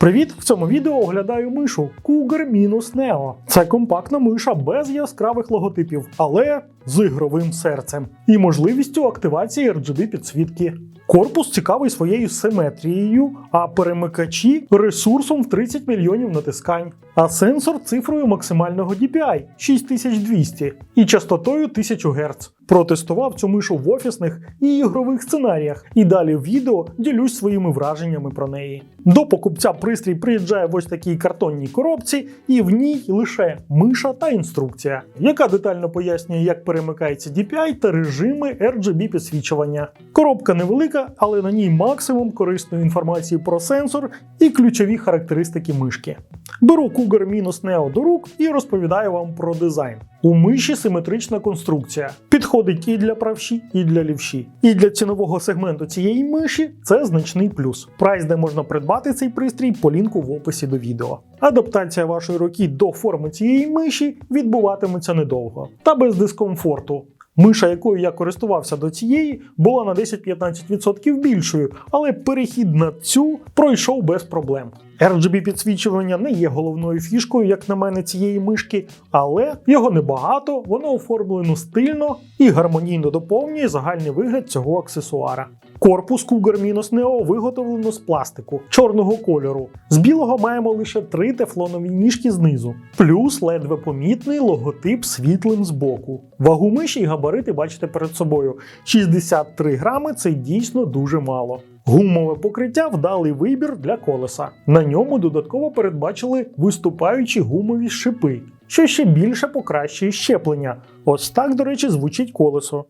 Привіт! В цьому відео оглядаю мишу Cougar Minus Neo. Це компактна миша без яскравих логотипів, але з ігровим серцем і можливістю активації RGB підсвітки. Корпус цікавий своєю симетрією, а перемикачі ресурсом в 30 мільйонів натискань, а сенсор цифрою максимального DPI 6200 і частотою 1000 Гц. Протестував цю мишу в офісних і ігрових сценаріях, і далі в відео ділюсь своїми враженнями про неї. До покупця пристрій приїжджає в ось такій картонній коробці, і в ній лише миша та інструкція, яка детально пояснює, як перемикається DPI та режими RGB підсвічування. Коробка невелика, але на ній максимум корисної інформації про сенсор і ключові характеристики мишки. Беру Cougar Minus Neo до рук і розповідаю вам про дизайн. У миші симетрична конструкція. Підходить і для правші, і для лівші. І для цінового сегменту цієї миші це значний плюс. Прайс, де можна придбати цей пристрій, по лінку в описі до відео. Адаптація вашої руки до форми цієї миші відбуватиметься недовго та без дискомфорту. Миша, якою я користувався до цієї, була на 10-15% більшою, але перехід на цю пройшов без проблем. RGB підсвічування не є головною фішкою, як на мене, цієї мишки, але його небагато, воно оформлено стильно і гармонійно доповнює загальний вигляд цього аксесуара. Корпус Cougar Minus Neo виготовлено з пластику чорного кольору. З білого маємо лише три тефлонові ніжки знизу, плюс ледве помітний логотип світлим збоку. Вагу миші і габарити бачите перед собою. 63 грами це дійсно дуже мало. Гумове покриття вдалий вибір для колеса. На ньому додатково передбачили виступаючі гумові шипи, що ще більше покращує щеплення. Ось так, до речі, звучить колесо.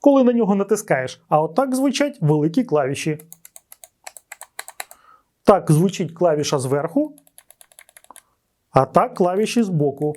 Коли на нього натискаєш, а отак звучать великі клавіші. Так звучить клавіша зверху, а так клавіші збоку.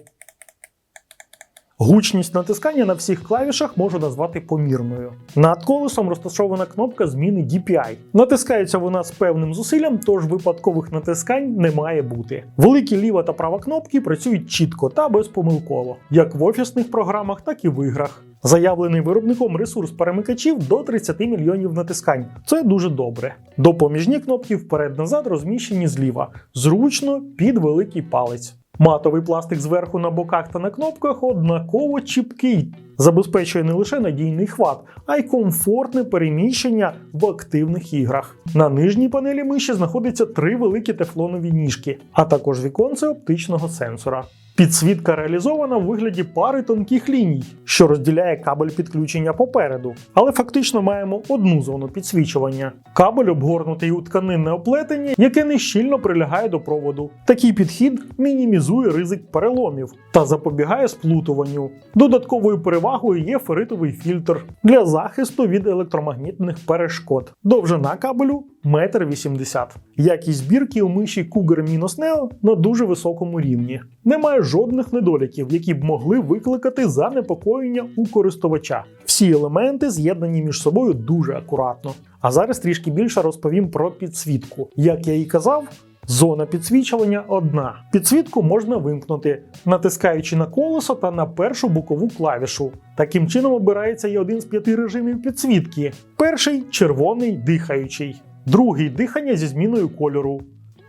Гучність натискання на всіх клавішах можу назвати помірною. Над колесом розташована кнопка зміни DPI. Натискається вона з певним зусиллям, тож випадкових натискань не має бути. Великі ліва та права кнопки працюють чітко та безпомилково, як в офісних програмах, так і в іграх. Заявлений виробником ресурс перемикачів до 30 мільйонів натискань. Це дуже добре. Допоміжні кнопки вперед-назад розміщені зліва, зручно під великий палець. Матовий пластик зверху на боках та на кнопках однаково чіпкий, забезпечує не лише надійний хват, а й комфортне переміщення в активних іграх. На нижній панелі миші знаходяться три великі тефлонові ніжки, а також віконце оптичного сенсора. Підсвітка реалізована в вигляді пари тонких ліній, що розділяє кабель підключення попереду, але фактично маємо одну зону підсвічування. Кабель обгорнутий у тканинне оплетення, яке не щільно прилягає до проводу. Такий підхід мінімізує ризик переломів та запобігає сплутуванню. Додатковою перевагою є феритовий фільтр для захисту від електромагнітних перешкод. Довжина кабелю 1,80 м. Якість збірки у миші Cougar Minus Neo на дуже високому рівні. Немає жодних недоліків, які б могли викликати занепокоєння у користувача. Всі елементи з'єднані між собою дуже акуратно. А зараз трішки більше розповім про підсвітку. Як я і казав, Зона підсвічування одна. Підсвітку можна вимкнути, натискаючи на колесо та на першу бокову клавішу. Таким чином обирається і один з п'яти режимів підсвітки. Перший червоний дихаючий, другий дихання зі зміною кольору,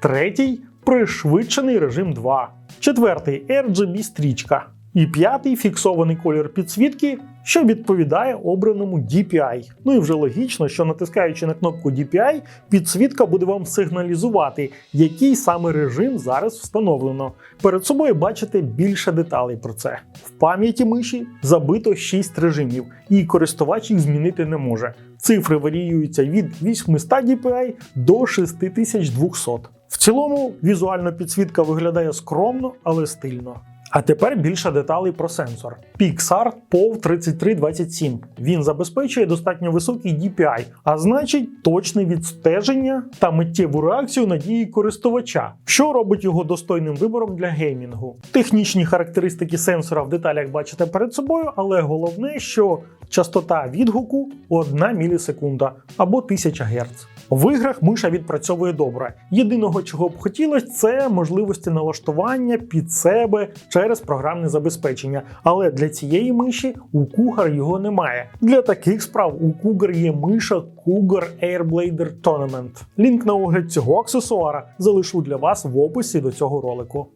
третій пришвидшений режим 2, четвертий RGB стрічка. І п'ятий фіксований колір підсвітки, що відповідає обраному DPI. Ну і вже логічно, що натискаючи на кнопку DPI, підсвітка буде вам сигналізувати, який саме режим зараз встановлено. Перед собою бачите більше деталей про це. В пам'яті миші забито 6 режимів, і користувач їх змінити не може. Цифри варіюються від 800 DPI до 6200. В цілому візуальна підсвітка виглядає скромно, але стильно. А тепер більше деталей про сенсор. Pixar POV 3327. Він забезпечує достатньо високий DPI, а значить точне відстеження та миттєву реакцію на дії користувача, що робить його достойним вибором для геймінгу. Технічні характеристики сенсора в деталях бачите перед собою, але головне, що частота відгуку 1 мілісекунда або 1000 Гц. В іграх миша відпрацьовує добре. Єдиного, чого б хотілося, це можливості налаштування під себе через програмне забезпечення. Але для цієї миші у Cougar його немає. Для таких справ у Cougar є миша Cougar Airblader Tournament. Лінк на огляд цього аксесуара залишу для вас в описі до цього ролику.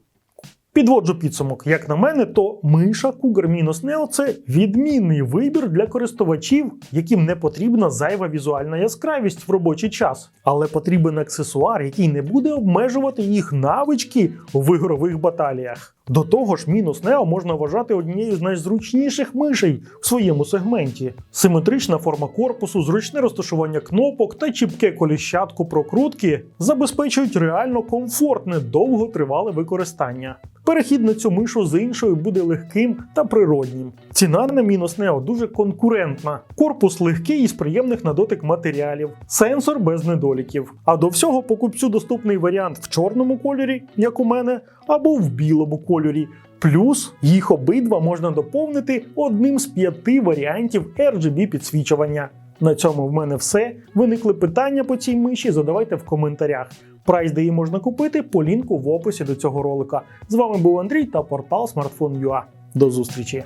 Підводжу підсумок. Як на мене, то миша Cougar Minus Neo – це відмінний вибір для користувачів, яким не потрібна зайва візуальна яскравість в робочий час, але потрібен аксесуар, який не буде обмежувати їх навички в ігрових баталіях. До того ж, Minus Neo можна вважати однією з найзручніших мишей в своєму сегменті. Симетрична форма корпусу, зручне розташування кнопок та чіпке коліщатку прокрутки забезпечують реально комфортне довготривале використання. Перехід на цю мишу з іншою буде легким та природнім. Ціна на Minus Neo дуже конкурентна. Корпус легкий і з приємних на дотик матеріалів, сенсор без недоліків. А до всього покупцю доступний варіант в чорному кольорі, як у мене, або в білому кольорі. Плюс їх обидва можна доповнити одним з п'яти варіантів RGB підсвічування. На цьому в мене все. Виникли питання по цій миші, задавайте в коментарях. Прайс, де її можна купити, по лінку в описі до цього ролика. З вами був Андрій та портал Smartphone.ua. До зустрічі!